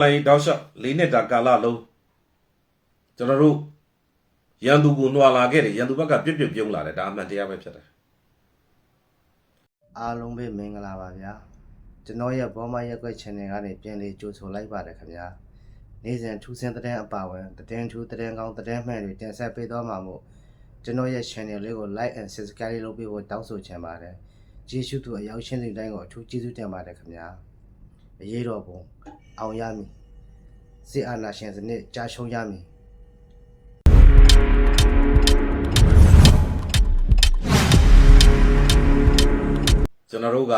လိုင်းတောက်လျှောက်လေးနှစ်တာကာလလုံးကျွန်တော်တို့ရန်သူကိုနှွာလာခဲ့တယ်ရန်သူဘက်ကပြစ်ပြစ်ပြုံးလာတယ်ဒါအမှန်တရားပဲဖြစ်တယ်အားလုံးပဲမင်္ဂလာပါဗျာကျွန်တော်ရဲ့ဘောမရက်ကွက် channel ကနေပြန်လေးကြိုဆိုလိုက်ပါတယ်ခင်ဗျာနေ့စဉ်ထူးဆန်းတဲ့အပါဝင်တဲ့ထူးတဲ့ကောင်းတဲ့မှန်တွေတင်ဆက်ပေးသွားမှာမို့ကျွန်တော်ရဲ့ channel လေးကို like and subscribe လုပ်ပေးဖို့တောင်းဆိုချင်ပါတယ်ကျေးဇူးသူအရောက်ရှင်းတဲ့တိုင်းကိုအထူးကျေးဇူးတင်ပါတယ်ခင်ဗျာအရေးတော်ပုံ အောင်ရမည်စစ်အာဏာရှင်စနစ်ကြာရှုံးရမည်ကျွန်တော်တို့က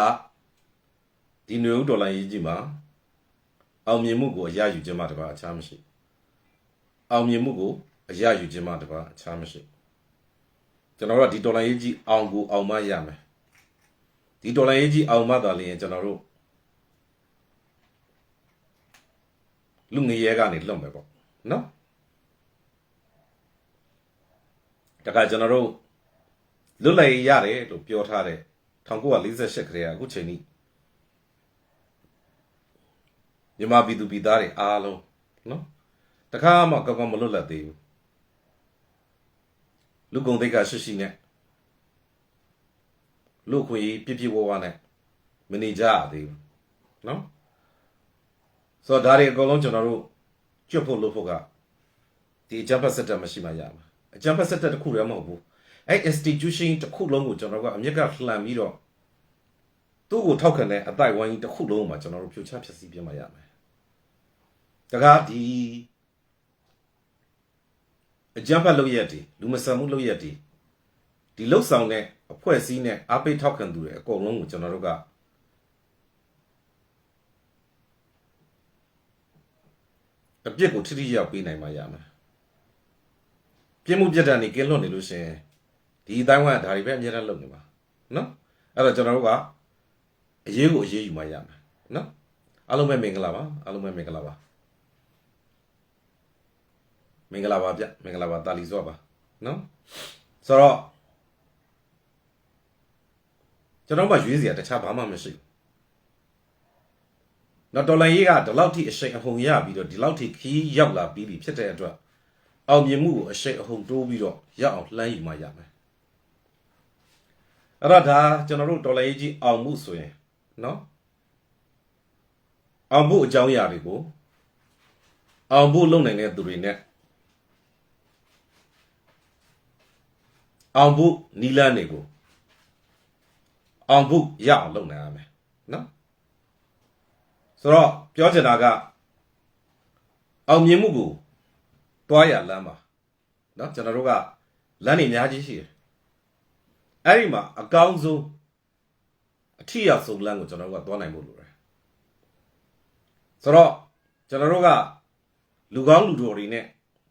ဒီနွေဦးဒေါ်လာရေးကြီးမှာအောင်မြင်မှုကိုအရယူခြင်းမှတပါအခြားမရှိအောင်မြင်မှုကိုအရယူခြင်းမှတပါအခြားမရှိကျွန်တော်တို့ကဒီဒေါ်လာရေးကြီးအောင်ကိုအောင်မရမယ်ဒီဒေါ်လာရေးကြီးအောင်မသာလျင်ကျွန်တော်တို့ လူငရဲကနေလွတ်မယ်ပေါ့နော်တခါကျွန်တော်တို့လွတ်လပ်ရေးရတယ်လို့ပြောထားတဲ့1948ခရေအခုချိန်นี้မြန်မာပြည်သူပြည်သားတွေအားလုံးနော်တခါမှကောင်းကောင်းမလွတ်လပ်သေးဘူးလူကုန်တိတ်ကရှိရှိနဲ့လူခွေပြပြဝဝနဲ့မနေကြရသေးဘူးနော် ဆိုတော့ဒါတွေအကုန်လုံးကျွန်တော်တို့ကျွတ်ဖို့လုပ်ဖို့ကဒီအကြမ်းဖက်စစ်တပ်မရှိမှရမှာအကြမ်းဖက်စစ်တပ်တစ်ခုတည်းမဟုတ်ဘူးအဲ့ institution တစ်ခုလုံးကိုကျွန်တော်တို့ကအမြက်ကလှန်ပြီးတော့သူ့ကိုထောက်ခံတဲ့အတိုက်ဝိုင်းကြီးတစ်ခုလုံးမှာကျွန်တော်တို့ဖြိုချဖျက်ဆီးပြမှရမယ်တကားဒီအကြမ်းဖက်လုပ်ရက်တွေလူမဆန်မှုလုပ်ရက်တွေဒီလှုပ်ဆောင်တဲ့အဖွဲ့အစည်းနဲ့အားပေးထောက်ခံသူတွေအကုန်လုံးကိုကျွန်တော်တို့က အပြစ်ကိုထိထိရောက်ပေးနိုင်မှရမယ်ပြစ်မှုပြတ်တဲ့နေကင်းလွတ်နေလို့ရှရင်ဒီအတိုင်းဝိုင်းကဒါတွေပဲအများအားလုပ်နေမှာနော်အဲ့တော့ကျွန်တော်တို့ကအရေးကိုအရေးယူမှရမယ်နော်အားလုံးပဲမင်္ဂလာပါအားလုံးပဲမင်္ဂလာပါမင်္ဂလာပါဗျမင်္ဂလာပါတာလီစောပါနော်ဆိုတော့ကျွန်တော်မှရွေးစရာတခြားဘာမှမရှိဘူး နော်တော်လိုင်းရေးကဒီလောက်ထိအရှိန်အဟုန်ရပြီးတော့ဒီလောက်ထိခီးရောက်လာပြီးပြီဖြစ်တဲ့အတွက်အောင်မြင်မှုကိုအရှိန်အဟုန်တိုးပြီးတော့ရအောင်လှမ်းယူမှရမယ်အဲ့တော့ဒါကျွန်တော်တို့တော်လိုင်းရေးကြီးအောင်မှုဆိုရင်နော်အောင်ဖို့အကြောင်းအရာတွေကိုအောင်ဖို့လုပ်နိုင်တဲ့သူတွေနဲ့အောင်ဖို့နီလန်းတွေကိုအောင်ဖို့ရအောင်လုပ်နိုင်ရမယ်နော် ဆိုတော့ပြောချင်တာကအောင်မြင်မှုကိုတွားရလမ်းပါနော်ကျွန်တော်တို့ကလမ်းတွေအများကြီးရှိတယ်အဲ့ဒီမှာအကောင်းဆုံးအထီရောက်ဆုံးလမ်းကိုကျွန်တော်တို့ကသွားနိုင်ဖို့လိုတယ်ဆိုတော့ကျွန်တော်တို့ကလူကောင်းလူတော်တွေနဲ့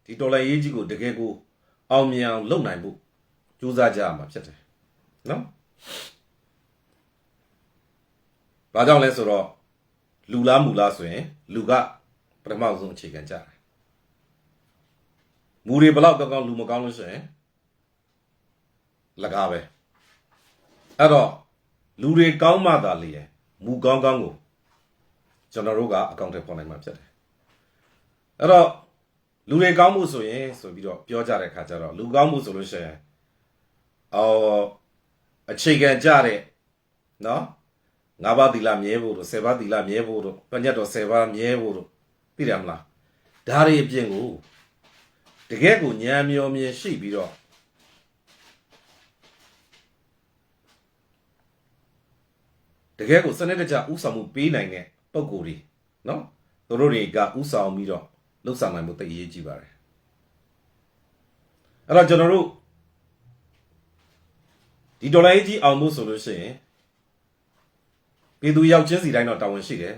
ဒီတော်လိုင်းရေးကြီးကိုတကယ်ကိုအောင်မြင်အောင်လုပ်နိုင်ဖို့ကြိုးစားကြရမှာဖြစ်တယ်နော်ဘာကြောင့်လဲဆိုတော့ လူလားမူလားဆိုရင်လူကပထမဆုံးအခြေခံကြတယ်မူတွေဘလောက်ကောင်းကောင်းလူမကောင်းလို့ဆိုရင်လကားပဲအဲ့တော့လူတွေကောင်းမှသာလျင်မူကောင်းကောင်းကိုကျွန်တော်တို့ကအကောင့်ထဲပေါ်နိုင်မှာဖြစ်တယ်အဲ့တော့လူတွေကောင်းမှုဆိုရင်ဆိုပြီးတော့ပြောကြတဲ့ခါကျတော့လူကောင်းမှုဆိုလို့ရှိရင်အော်အခြေခံကြတဲ့เนาะ ၅ပါးသီလမြဲဖို့တို့၁၀ပါးသီလမြဲဖို့တို့ပညတ်တော်၁၀ပါးမြဲဖို့တို့သိတယ်မလားဒါတွေအပြင်ကိုတကယ်ကိုဉာဏ်မျောမြင်ရှိပြီးတော့တကယ်ကိုစနစ်တကျဥဆောင်မှုပေးနိုင်တဲ့ပုံကိုယ်တွေနော်သူတို့တွေကဥဆောင်ပြီးတော့လှုပ်ဆောင်နိုင်မှုတည်ရေးကြည့်ပါတယ်အဲ့တော့ကျွန်တော်တို့ဒီဒေါ်လာကြီးအောင်ဖို့ဆိုလို့ရှိရင် ပြည်သူရောက်ချင်းစီတိုင်းတော့တာဝန်ရှိတယ်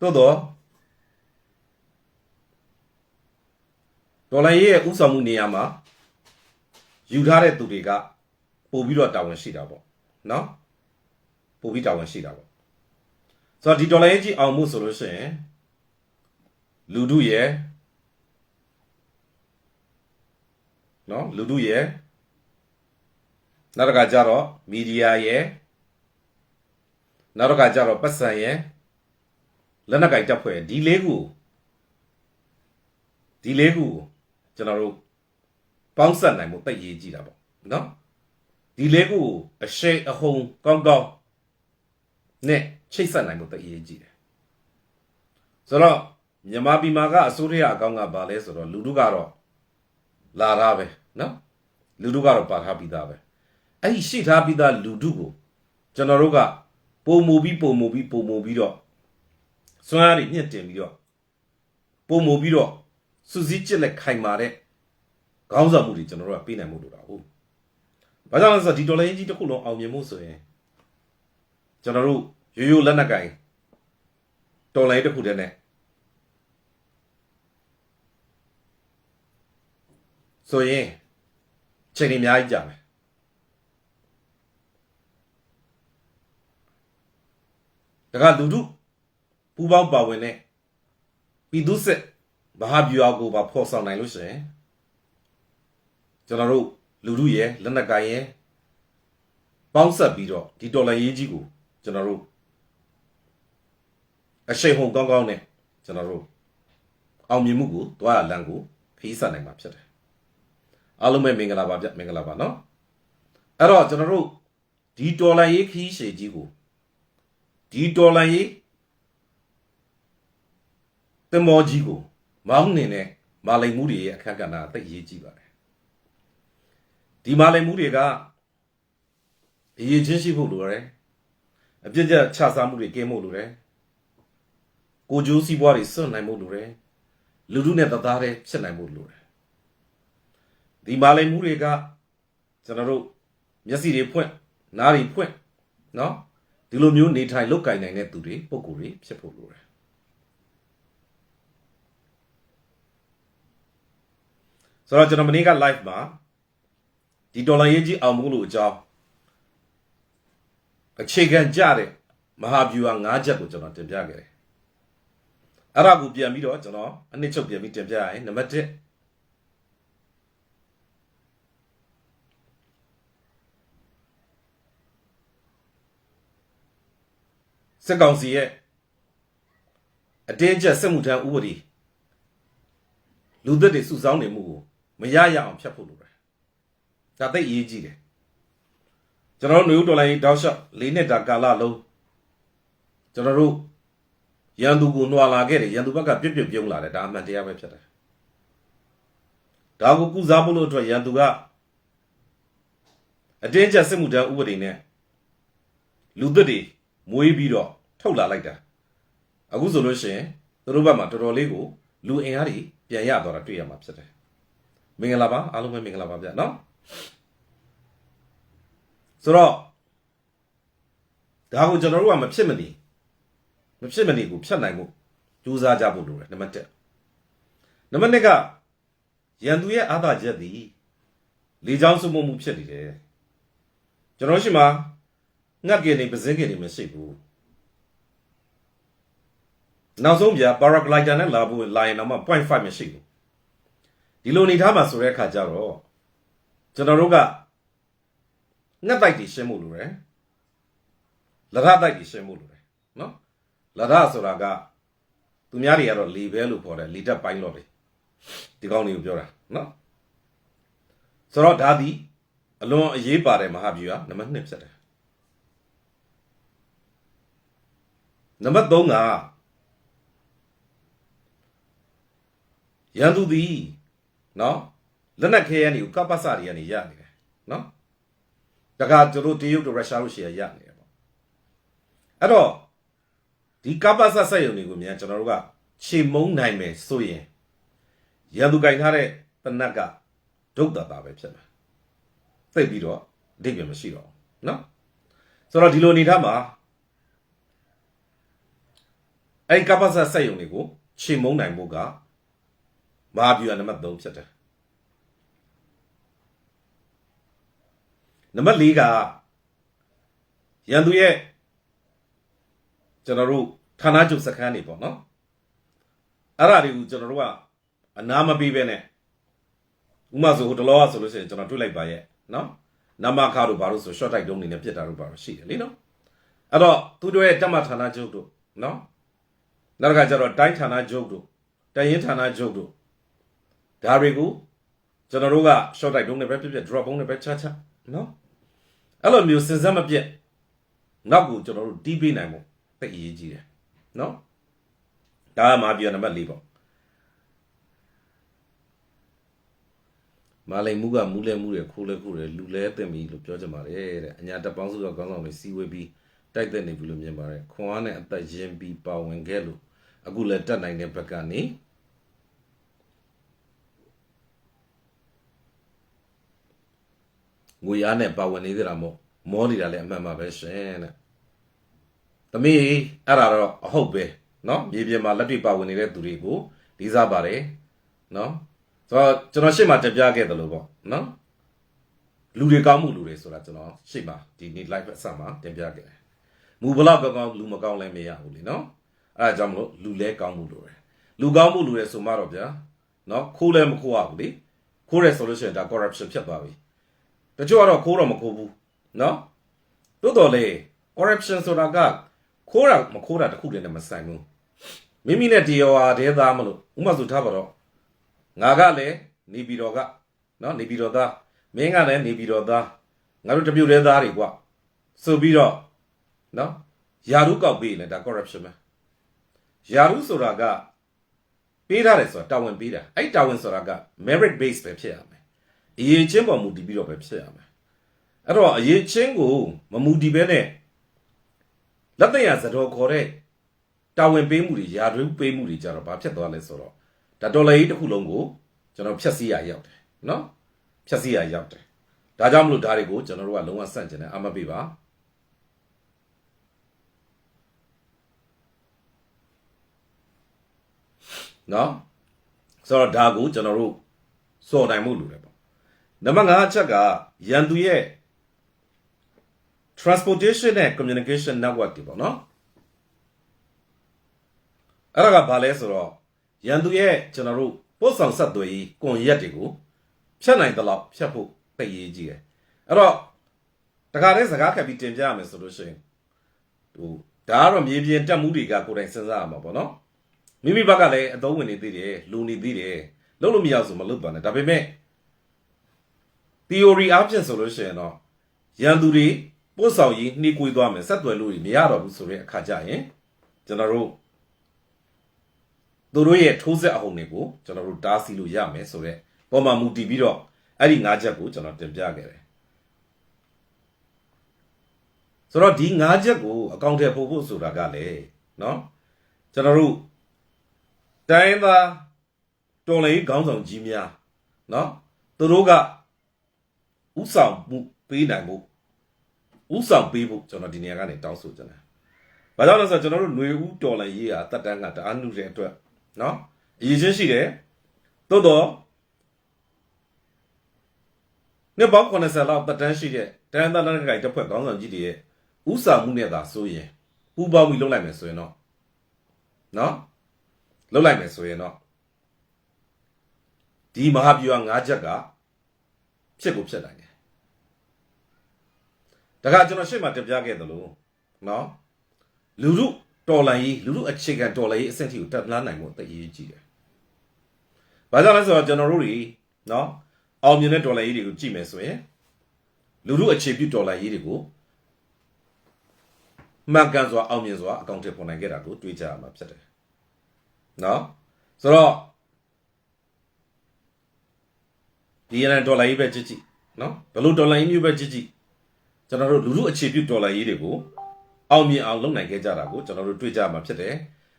သို့တော့ဒေါ်လာကြီးရဲ့ဥဆောင်မှုနေရာမှာယူထားတဲ့သူတွေကပို့ပြီးတော့တာဝန်ရှိတာပေါ့နော်ပို့ပြီးတာဝန်ရှိတာပေါ့ဆိုတော့ဒီဒေါ်လာကြီးအောင်မှုဆိုလို့ရှိရင်လူတို့ရဲ့နော်လူတို့ရဲ့နောက်တစ်ခါကျတော့မီဒီယာရဲ့ နောက်တစ်ခါကျတော့ပတ်စံရဲ့လက်နက်ကင်တပ်ဖွဲ့ဒီလေးခုဒီလေးခုကိုကျွန်တော်တို့ပေါင်းဆက်နိုင်မှုတိတ်ရေးကြည့်တာပေါ့နော်ဒီလေးခုကိုအရှိန်အဟုန်ကောင်းကောင်းနဲ့ချိတ်ဆက်နိုင်မှုတိတ်ရေးကြည့်တယ်ဆိုတော့မြန်မာပြည်မှာကအစိုးရအကောင့်ကဘာလဲဆိုတော့လူတို့ကတော့လာတာပဲနော်လူတို့ကတော့ပါထားပြီးသားပဲအဲ့ဒီရှိထားပြီးသားလူတို့ကိုကျွန်တော်တို့က ပုံမူပြီးပုံမူပြီးပုံမူပြီးတော့စွမ်းအားတွေညှစ်တင်ပြီးတော့ပုံမူပြီးတော့စူးစီးကြက်လက်ခိုင်မာတဲ့ခေါင်းဆောင်မှုတွေကျွန်တော်တို့ကပေးနိုင်မှုလို့တာဟုတ်ဘာကြောင့်လဲဆိုတော့ဒီဒေါ်လာရင်းကြီးတစ်ခုလုံးအောင်မြင်မှုဆိုရင်ကျွန်တော်တို့ရိုးရိုးလက်နက်ကင်ဒေါ်လာရင်းတစ်ခုတည်းနဲ့ဆိုရင်ချိန်ကြီးအများကြီးကြာမယ် ဒါကလူတို့ပူပေါင်းပါဝင်တဲ့ပြည်သူစစ်မဟာဗျူဟာကိုပါဖော်ဆောင်နိုင်လို့ရှိရင်ကျွန်တော်တို့လူတို့ရဲ့လက်နက်ကိုင်ရဲ့ပေါင်းဆက်ပြီးတော့ဒီဒေါ်လာရေးကြီးကိုကျွန်တော်တို့အရှိန်ဟုန်ကောင်းကောင်းနဲ့ကျွန်တော်တို့အောင်မြင်မှုကိုတွားရလမ်းကိုခီးဆက်နိုင်မှာဖြစ်တယ်အားလုံးပဲမင်္ဂလာပါဗျမင်္ဂလာပါနော်အဲ့တော့ကျွန်တော်တို့ဒီဒေါ်လာရေးခီးရှည်ကြီးကို ဒီဒေါ်လာရေးတင်မောကြီးကိုမောင်းနေတဲ့မာလိန်မှုတွေရဲ့အခက်အကဏ္ဍအသိအရေးကြီးပါတယ်ဒီမာလိန်မှုတွေကအရေးချင်းရှိဖို့လိုတယ်အပြစ်ကြချစားမှုတွေကင်းဖို့လိုတယ်ကိုကျိုးစီးပွားတွေစွန့်နိုင်ဖို့လိုတယ်လူလူနဲ့တသားတည်းဖြစ်နိုင်ဖို့လိုတယ်ဒီမာလိန်မှုတွေကကျွန်တော်တို့မျက်စိတွေဖွင့်နားတွေဖွင့်နော် ဒီလိုမျိုးနေထိုင်လုတ်ကင်နိုင်တဲ့သူတွေပုံကိုယ်တွေဖြစ်ဖို့လိုတယ်ဆိုတော့ကျွန်တော်မနေ့က live မှာဒီဒေါ်လာရေးကြီးအောင်မှုလို့အကြောင်းအခြေခံကြတဲ့မဟာဗျူဟာ၅ချက်ကိုကျွန်တော်တင်ပြခဲ့တယ်အဲ့ဒါကိုပြန်ပြီးတော့ကျွန်တော်အနှစ်ချုပ်ပြန်ပြီးတင်ပြရရင်နံပါတ်1 စက်ကောင်စီရဲ့အတင်းကျပ်စစ်မှုထမ်းဥပဒေလူသက်တွေစုဆောင်းနေမှုကိုမရရအောင်ဖျက်ဖို့လိုတယ်ဒါသိအရေးကြီးတယ်ကျွန်တော်တို့နေဦးတော်လိုင်းတောက်လျှောက်၄နှစ်တာကာလလုံးကျွန်တော်တို့ရန်သူကိုနှွာလာခဲ့တယ်ရန်သူဘက်ကပြစ်ပြစ်ပြုံးလာတယ်ဒါအမှန်တရားပဲဖြစ်တယ်ဒါကိုကုစားဖို့လို့အတွက်ရန်သူကအတင်းကျပ်စစ်မှုထမ်းဥပဒေနဲ့လူသက်တွေမွေးပြီးတော့ ထုတ်လာလိုက်တာအခုဆိုလို့ရှိရင်သူတို့ဘက်မှာတော်တော်လေးကိုလူအင်အားတွေပြန်ရတော့တာတွေ့ရမှာဖြစ်တယ်မင်္ဂလာပါအားလုံးပဲမင်္ဂလာပါဗျာနော်ဆိုတော့ဒါကိုကျွန်တော်တို့ကမဖြစ်မနေမဖြစ်မနေကိုဖြတ်နိုင်မှုကြိုးစားကြဖို့လိုတယ်နံပါတ်1နံပါတ်2ကရန်သူရဲ့အာသာချက်သည်လေချောင်းစုမှုမှုဖြစ်နေတယ်ကျွန်တော်ရှိမှာငတ်ကင်နေပစင်းကင်နေမရှိဘူး နောက်ဆုံးပြ paraglider နဲ့လာဖို့လာရင်တော့မှ0.5မရှိဘူးဒီလိုနေထားမှာဆိုတဲ့အခါကျတော့ကျွန်တော်တို့ကငတ်တိုက်တွေရှင်းဖို့လိုတယ်လရတိုက်တွေရှင်းဖို့လိုတယ်နော်လရဆိုတာကသူများတွေကတော့လေဘဲလို့ခေါ်တယ်လေတက်ပိုင်းတော့တယ်ဒီကောင်းလေးကိုပြောတာနော်ဆိုတော့ဒါသည်အလွန်အရေးပါတယ်မဟာဗျူဟာနံပါတ်1ဖြစ်တယ်နံပါတ်3က ရန်သူသည်နော်လက်နက်ခဲရနေကိုကပ္ပစတွေကနေရနေတယ်နော်ဒါကတို့တို့တရုတ်တို့ရုရှားတို့ရှေ့ရရနေတယ်ပေါ့အဲ့တော့ဒီကပ္ပစဆက်ယုံတွေကိုမြန်ကျွန်တော်တို့ကခြေမုံနိုင်မယ်ဆိုရင်ရန်သူကင်ထားတဲ့တနက်ကဒုတ်တာတာပဲဖြစ်မှာသိပ်ပြီးတော့အဓိပ္ပာယ်မရှိတော့ဘူးနော်ဆိုတော့ဒီလိုအနေထားမှာအဲ့ဒီကပ္ပစဆက်ယုံတွေကိုခြေမုံနိုင်ဖို့က မဟာဗျူဟာနံပါတ်3ဖြစ်တယ်နံပါတ်4ကရန်သူရဲ့ကျွန်တော်တို့ဌာနချုပ်စခန်းတွေပေါ့နော်အဲ့ဒါတွေကိုကျွန်တော်တို့ကအနာမပေးပဲနဲ့ဥမာဆိုဟိုတလောကဆိုလို့ရှိရင်ကျွန်တော်တွေ့လိုက်ပါရဲ့နော်နမခါတို့ဘာလို့ဆို short tight တုံးနေနဲ့ပြစ်တာတို့ဘာလို့ရှိတယ်လीနော်အဲ့တော့သူတို့ရဲ့တက်မဌာနချုပ်တို့နော်နောက်တစ်ခါကျတော့တိုင်းဌာနချုပ်တို့တရင်ဌာနချုပ်တို့ ဒါတွေကိုကျွန်တော်တို့က short တိုက်တုံးနဲ့ပဲဖြစ်ဖြစ် drop ဘုံနဲ့ပဲချချနော်အဲ့လိုမျိုးစဉ်ဆက်မပြတ်နောက်ကိုကျွန်တော်တို့တီးပေးနိုင်ဖို့သိအရေးကြီးတယ်နော်ဒါကမာပြောနံပါတ်၄ပေါ့မာလိန်မှုကမူးလဲမှုတယ်ခိုးလဲခိုးတယ်လူလဲတင်ပြီလို့ပြောကြပါတယ်တဲ့အညာတက်ပေါင်းစုကကောင်းဆောင်တွေစီဝေးပြီးတိုက်တဲ့နေပြီလို့မြင်ပါတယ်ခွန်အားနဲ့အသက်ရင်ပြီးပါဝင်ခဲ့လို့အခုလည်းတက်နိုင်တဲ့ဘက်ကနေ ငွေအားနဲ့ပါဝင်နေသေးတာမို့မောနေတာလည်းအမှန်ပါပဲရှင်တဲ့သမီးအဲ့ဒါတော့အဟုတ်ပဲเนาะမြေပြင်မှာလက်တွေ့ပါဝင်နေတဲ့သူတွေကိုလေးစားပါတယ်เนาะဆိုတော့ကျွန်တော်ရှေ့မှာတက်ပြခဲ့တယ်လို့ပေါ့เนาะလူတွေကောင်းမှုလူတွေဆိုတာကျွန်တော်ရှေ့မှာဒီနေ့ live အစမှာတင်ပြခဲ့တယ်မူဘလောက်ကောင်းကောင်းလူမကောင်းလည်းမရဘူးလေเนาะအဲ့ဒါကြောင့်မလို့လူလဲကောင်းမှုလူတယ်လူကောင်းမှုလူတယ်ဆိုမှတော့ဗျာเนาะခိုးလဲမခိုးရဘူးလေခိုးတယ်ဆိုလို့ရှိရင်ဒါ corruption ဖြစ်သွားပြီ တချို့ကတော့ခိုးတော့မခိုးဘူးနော်တိုးတော်လေ corruption ဆိုတာကခိုးတာမခိုးတာတခုတည်းနဲ့မဆိုင်ဘူးမိမိနဲ့တရားဟာတဲသားမလို့ဥပမာဆိုထားပါတော့ငါကလည်းနေပြည်တော်ကနော်နေပြည်တော်သားမင်းကလည်းနေပြည်တော်သားငါတို့တပြုတ်တဲသားတွေကွာဆိုပြီးတော့နော်ယာရုကောက်ပေးလေဒါ corruption ပဲယာရုဆိုတာကပေးထားတယ်ဆိုတာတာဝန်ပေးတာအဲ့တာဝန်ဆိုတာက merit base ပဲဖြစ်ရမယ် အရေးချင်းပေါ်မူတည်ပြီးတော့ပဲဖြစ်ရမယ်အဲ့တော့အရေးချင်းကိုမမူတည်ပဲနဲ့လက်တရဇတော်ခေါ်တဲ့တာဝန်ပေးမှုတွေယာတွင်းပေးမှုတွေကြတော့ဘာဖြစ်သွားလဲဆိုတော့ဒါဒေါ်လာကြီးတစ်ခုလုံးကိုကျွန်တော်ဖြတ်စည်းရရောက်တယ်နော်ဖြတ်စည်းရရောက်တယ်ဒါကြောင့်မလို့ဒါတွေကိုကျွန်တော်တို့ကလုံးဝစန့်ကျင်တယ်အမပေးပါနော်ဆိုတော့ဒါကိုကျွန်တော်တို့စော်နိုင်မှုလိုတယ်ပေါ့ နံပါတ်5အချက်ကရန်သူရဲ့ transportation နဲ့ communication network တွေပေါ့နော်အဲ့ဒါကဘာလဲဆိုတော့ရန်သူရဲ့ကျွန်တော်တို့ပို့ဆောင်ဆက်သွယ်ရေးကွန်ရက်တွေကိုဖြတ်နိုင်သလောက်ဖြတ်ဖို့သိရေးကြီးတယ်အဲ့တော့တခါတည်းစကားခက်ပြီးတင်ပြရမယ်ဆိုလို့ရှိရင်ဟိုဒါကတော့မြေပြင်တက်မှုတွေကကိုယ်တိုင်စဉ်းစားရမှာပေါ့နော်မိမိဘက်ကလည်းအသုံးဝင်နေသေးတယ်လူနေသေးတယ်လုံးလို့မရဆိုမလုပ်ပါနဲ့ဒါပေမဲ့ theory အဖြစ်ဆိုလို့ရှိရင်တော့ရန်သူတွေပို့ဆောင်ရေးနှီးကွေးသွားမယ်ဆက်သွယ်လို့မရတော့ဘူးဆိုတဲ့အခါကျရင်ကျွန်တော်တို့သူတို့ရဲ့ထိုးဆက်အဟုန်တွေကိုကျွန်တော်တို့တားဆီးလို့ရမယ်ဆိုတော့ပုံမှန်မူတည်ပြီးတော့အဲ့ဒီ၅ချက်ကိုကျွန်တော်တင်ပြခဲ့တယ်ဆိုတော့ဒီ၅ချက်ကိုအကောင့်ထဲပို့ဖို့ဆိုတာကလေနော်ကျွန်တော်တို့တိုင်းသားတော်လေးခေါင်းဆောင်ကြီးများနော်သူတို့က ဥဆောင်မှုပေးနိုင်မှုဥဆောင်ပေးဖို့ကျွန်တော်ဒီနေရာကနေတောင်းဆိုချင်တယ်။ဘာကြောင့်လဲဆိုတော့ကျွန်တော်တို့ຫນွေဦးတော်လန်ရေးဟာတက်တန်းကတအားနုတဲ့အတွက်နော်အရေးချင်းရှိတယ်။သို့တော့နှစ်ပေါင်း90လောက်တက်တန်းရှိတဲ့တန်းတန်းတန်းကိုင်တစ်ဖွဲ့ခေါင်းဆောင်ကြီးတွေရဲ့ဥဆောင်မှုနဲ့သာဆိုရင်ပူပေါင်းပြီးလုပ်လိုက်မယ်ဆိုရင်တော့နော်လုပ်လိုက်မယ်ဆိုရင်တော့ဒီမဟာဗျူဟာ၅ချက်ကဖြစ်ကိုဖြစ်နိုင်တယ်။ ဒါကကျွန်တော်ရှေ့မှာတင်ပြခဲ့သလိုနော်လူလူတော်လန်ရေးလူလူအခြေခံတော်လန်ရေးအဆင့်ထိကိုတက်လှမ်းနိုင်ဖို့တည်ရည်ကြည့်တယ်။ဘာကြောင့်လဲဆိုတော့ကျွန်တော်တို့တွေနော်အောင်မြင်တဲ့တော်လန်ရေးတွေကိုကြည့်မယ်ဆိုရင်လူလူအခြေပြုတော်လန်ရေးတွေကိုမှန်ကန်စွာအောင်မြင်စွာအကောင့်ထဲပေါ်နိုင်ခဲ့တာကိုတွေးကြရမှာဖြစ်တယ်။နော်ဆိုတော့ဒီရန်ဒေါ်လာရေးပဲကြည့်ကြည့်နော်ဘယ်လိုဒေါ်လာရေးမျိုးပဲကြည့်ကြည့် ကျွန်တော်တို့လူလူအခြေပြုဒေါ်လာရေးတွေကိုအောင်မြင်အောင်လုပ်နိုင်ခဲ့ကြတာကိုကျွန်တော်တို့တွေ့ကြမှာဖြစ်တယ်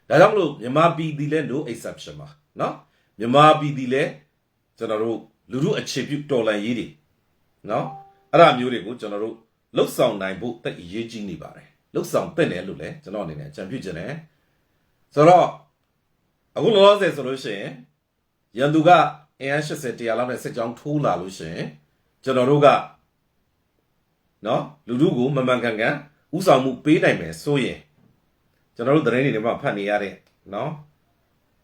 ဒါကြောင့်မလို့မြန်မာပြည်ဒီလဲ no exception ပါနော်မြန်မာပြည်ဒီလဲကျွန်တော်တို့လူလူအခြေပြုဒေါ်လာရေးတွေနော်အဲ့ဒါမျိုးတွေကိုကျွန်တော်တို့လှုပ်ဆောင်နိုင်ဖို့တက်အရေးကြီးနေပါတယ်လှုပ်ဆောင်တဲ့တယ်လို့လဲကျွန်တော်အနေနဲ့အကြံပြုချင်တယ်ဆိုတော့အခုလောလောဆယ်ဆိုလို့ရှိရင်ရန်သူကအင်အား80တရားလောက်နဲ့စစ်ကြောင်းထိုးလာလို့ရှိရင်ကျွန်တော်တို့က နော်လူလူကိုမမှန်ကန်ကန်ဥဆောင်မှုပေးနိုင်မယ်ဆိုရင်ကျွန်တော်တို့သတင်းတွေထဲမှာဖတ်နေရတဲ့နော်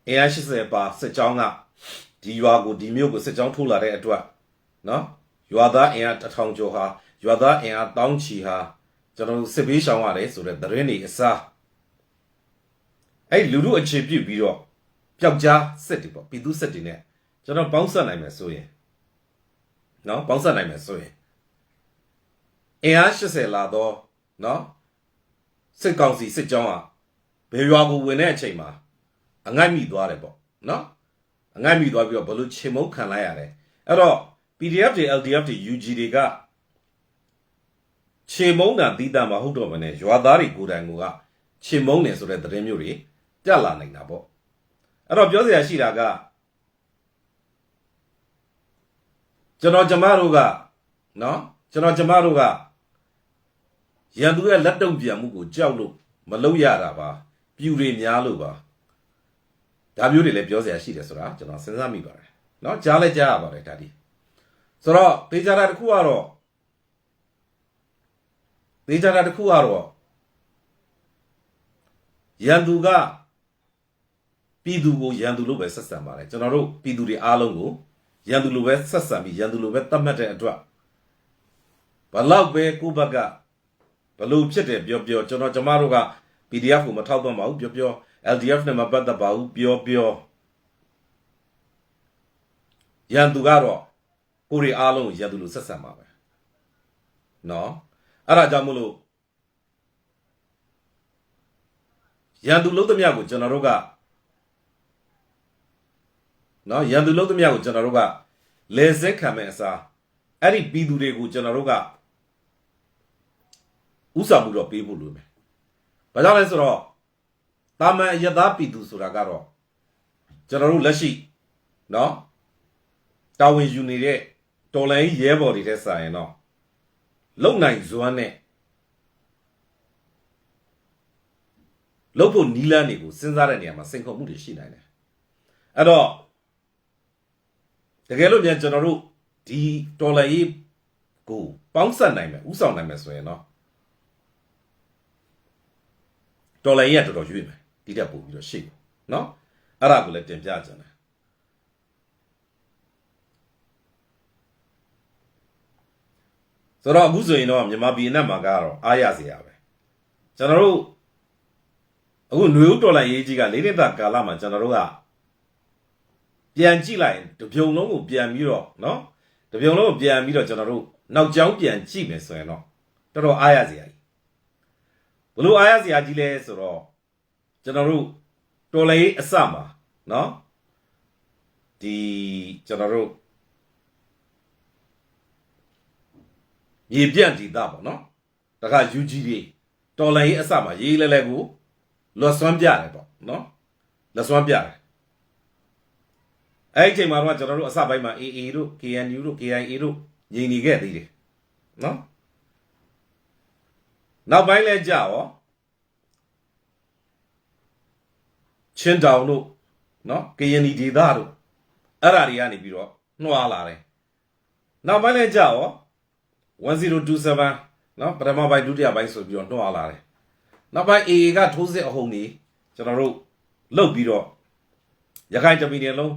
အင်အား80ပါစစ်ကြောင်းကဒီရွာကိုဒီမြို့ကိုစစ်ကြောင်းထိုးလာတဲ့အတွက်နော်ရွာသားအင်အား1000ကျော်ဟာရွာသားအင်အား1000ချီဟာကျွန်တော်တို့စစ်ဘေးရှောင်ရတယ်ဆိုတဲ့သတင်းတွေအစားအဲ့လူတို့အခြေပြုပြီးတော့ပျောက်ကြားစစ်တွေပေါ့ပြည်သူစစ်တွေနဲ့ကျွန်တော်ပေါင်းဆက်နိုင်မယ်ဆိုရင်နော်ပေါင်းဆက်နိုင်မယ်ဆိုရင် အင်အား80လာတော့နော်စစ်ကောင်စီစစ်ကြောင်းကဘယ်ရွာကိုဝင်တဲ့အချိန်မှာအငိုက်မိသွားတယ်ပေါ့နော်အငိုက်မိသွားပြီးတော့ဘလို့ချိန်မုံခံလိုက်ရတယ်အဲ့တော့ PDF တွေ LDF တွေ UG တွေကချိန်မုံတာတီးတာမဟုတ်တော့မနဲ့ရွာသားတွေကိုယ်တိုင်ကချိန်မုံနေဆိုတဲ့သတင်းမျိုးတွေတက်လာနိုင်တာပေါ့အဲ့တော့ပြောစရာရှိတာကကျွန်တော်ကျမတို့ကနော်ကျွန်တော်ကျမတို့က ရန်သူရဲ့လက်တုံပြန်မှုကိုကြောက်လို့မလုပ်ရတာပါပြူတွေများလို့ပါဒါမျိုးတွေလည်းပြောစရာရှိတယ်ဆိုတာကျွန်တော်စဉ်းစားမိပါတယ်နော်ကြားလဲကြားရပါတယ်ဒါဒီဆိုတော့တေချာတာတစ်ခုကတော့တေချာတာတစ်ခုကတော့ရန်သူကပြည်သူကိုရန်သူလို့ပဲဆက်ဆံပါတယ်ကျွန်တော်တို့ပြည်သူတွေအားလုံးကိုရန်သူလိုပဲဆက်ဆံပြီးရန်သူလိုပဲသတ်မှတ်တဲ့အတွက်ဘလောက်ပဲကိုယ့်ဘက်က ဘလို့ဖြစ်တယ်ပြောပြောကျွန်တော်ကျမတို့က PDF ကိုမထောက်တော့ပါဘူးပြောပြော LDF နဲ့မပတ်သက်ပါဘူးပြောပြောရန်သူကတော့ကိုရီအားလုံးကိုရန်သူလိုဆက်ဆံပါပဲနော်အဲ့ဒါကြောင့်မို့လို့ရန်သူလုံးသမျှကိုကျွန်တော်တို့ကနော်ရန်သူလုံးသမျှကိုကျွန်တော်တို့ကလဲစက်ခံမဲ့အစားအဲ့ဒီပြည်သူတွေကိုကျွန်တော်တို့က ဥစားမှုတော့ပေးဖို့လိုမယ်။ဘာကြောင့်လဲဆိုတော့တာမန်အယက်သားပြည်သူဆိုတာကတော့ကျွန်တော်တို့လက်ရှိနော်တာဝန်ယူနေတဲ့တော်လိုင်းရဲဘော်တွေတဲ့ဆိုင်ရင်တော့လုံနိုင်ဇွမ်းနဲ့လုံဖို့နီးလန်းတွေကိုစဉ်းစားတဲ့နေရာမှာစိန်ခေါ်မှုတွေရှိနိုင်တယ်။အဲ့တော့တကယ်လို့မြန်ကျွန်တော်တို့ဒီတော်လိုင်းရေးကိုပေါင်းဆက်နိုင်မယ်ဥဆောင်နိုင်မယ်ဆိုရင်တော့ တော်လိုင်းရေးကတော်တော်ရွေ့မယ်ဒီတက်ပို့ပြီးတော့ရှိတယ်နော်အဲ့ဒါကိုလည်းတင်ပြကြတယ်ဆိုတော့အခုဆိုရင်တော့မြန်မာပြည်အနက်မှာကတော့အားရစရာပဲကျွန်တော်တို့အခုຫນွေဦးတော်လိုင်းရေးကြီးကလေးနှစ်တာကာလမှာကျွန်တော်တို့ကပြန်ကြည့်လိုက်ရင်တပြုံလုံးကိုပြန်ပြီးတော့နော်တပြုံလုံးကိုပြန်ပြီးတော့ကျွန်တော်တို့နောက်ကျောင်းပြန်ကြည့်မယ်ဆိုရင်တော့တော်တော်အားရစရာကြီး ဘလို့အားရစရာကြီးလဲဆိုတော့ကျွန်တော်တို့တော်လိုင်းရေးအစမှာနော်ဒီကျွန်တော်တို့ရေပြန့်ဒေသပေါ့နော်တခါ UG တွေတော်လိုင်းရေးအစမှာရေးလဲလဲကိုလွတ်စွမ်းပြတယ်ပေါ့နော်လွတ်စွမ်းပြတယ်အဲ့ဒီအချိန်မှာတော့ကျွန်တော်တို့အစပိုင်းမှာ AA တို့ KNU တို့ KIA တို့ညီနေခဲ့သေးတယ်နော် နောက်ပိုင်းလဲကြာရောချင်းတောင်တို့နော်ကရင်ဒီဒေသတို့အဲ့ဓာတွေကနေပြီးတော့နှွာလာတယ်နောက်ပိုင်းလဲကြာရော1027နော်ပထမပိုင်းဒုတိယပိုင်းဆိုပြီးတော့နှွာလာတယ်နောက်ပိုင်း AA ကထိုးစစ်အဟုန်ကြီးကျွန်တော်တို့လုတ်ပြီးတော့ရခိုင်တမီနယ်လုံး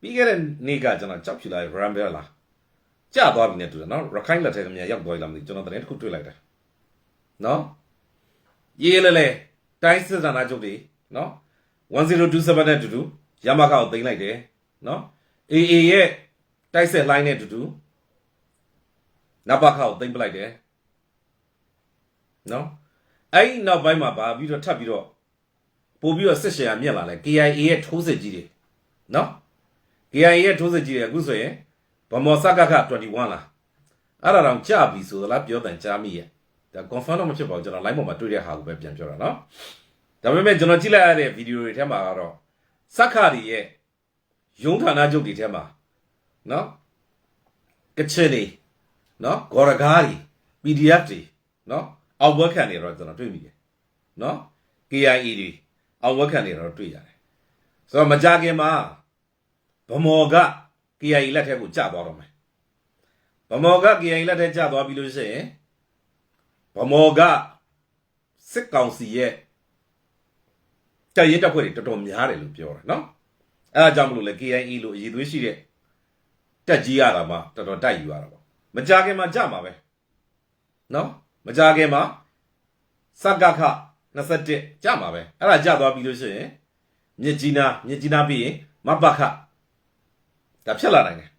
ပြီးခဲ့တဲ့နေ့ကကျွန်တော်ကြောက်ဖြူလာရမ်ဘဲလာကြာသွားပြီနဲ့တူတယ်နော်ရခိုင်လက်ထက်ကမြန်ရောက်သွားပြီလားမသိကျွန်တော်တရင်တစ်ခုတွေ့လိုက်တယ် နော်ရေးလဲလဲတိုင်းစစ်စံနာချုပ်တွေနော်1027နဲ့တူတူရမကောက်သိမ်းလိုက်တယ်နော် AA ရဲ့တိုက်ဆက်လိုင်းနဲ့တူတူနပခါကိုသိမ်းပလိုက်တယ်နော်အဲ့ဒီနောက်ပိုင်းမှာဗာပြီးတော့ထပ်ပြီးတော့ပို့ပြီးတော့စစ်ရှယ်ရမြက်လာလဲ KIA ရဲ့ထိုးစစ်ကြီးတွေနော် KIA ရဲ့ထိုးစစ်ကြီးတွေအခုဆိုရင်ဗမောစကခ21လားအဲ့ဒါတော့ကြာပြီဆိုသလားပြောတယ်ကြားမိရဲ့ ဒါ confirm တော့မဖြစ်ပါဘူးကျွန်တော် line ပေါ်မှာတွေ့တဲ့ဟာကိုပဲပြန်ပြောတာနော်ဒါပေမဲ့ကျွန်တော်ကြည့်လိုက်ရတဲ့ဗီဒီယိုတွေထဲမှာကတော့စက္ခါတွေရဲ့ယုံဌာနချုပ်တွေထဲမှာနော်ကချင်တွေနော်ဂေါ်ရကားတွေ PDF တွေနော်အောက်ဘက်ခံတွေတော့ကျွန်တော်တွေ့မိတယ်နော် KIA တွေအောက်ဘက်ခံတွေတော့တွေ့ရတယ်ဆိုတော့မကြခင်မှာဗမော်က KIA လက်ထက်ကိုကျသွားတော့မယ်ဗမော်က KIA လက်ထက်ကျသွားပြီလို့ရှိရင် ဗမော်ကစစ်ကောင်စီရဲ့တပ်ရဲတပ်ဖွဲ့တွေတော်တော်များတယ်လို့ပြောတာနော်အဲအကြောင်းမလို့လေ KIA လို့အည်သွေးရှိတဲ့တက်ကြီးရတာမှတော်တော်တိုက်ယူရတာပေါ့မကြခင်မှာကြမှာပဲနော်မကြခင်မှာစကခ21ကြမှာပဲအဲ့ဒါကြသွားပြီလို့ရှိရင်မြစ်ကြီးနားမြစ်ကြီးနားပြီးရင်မဘခဒါဖြစ်လာနိုင်တယ်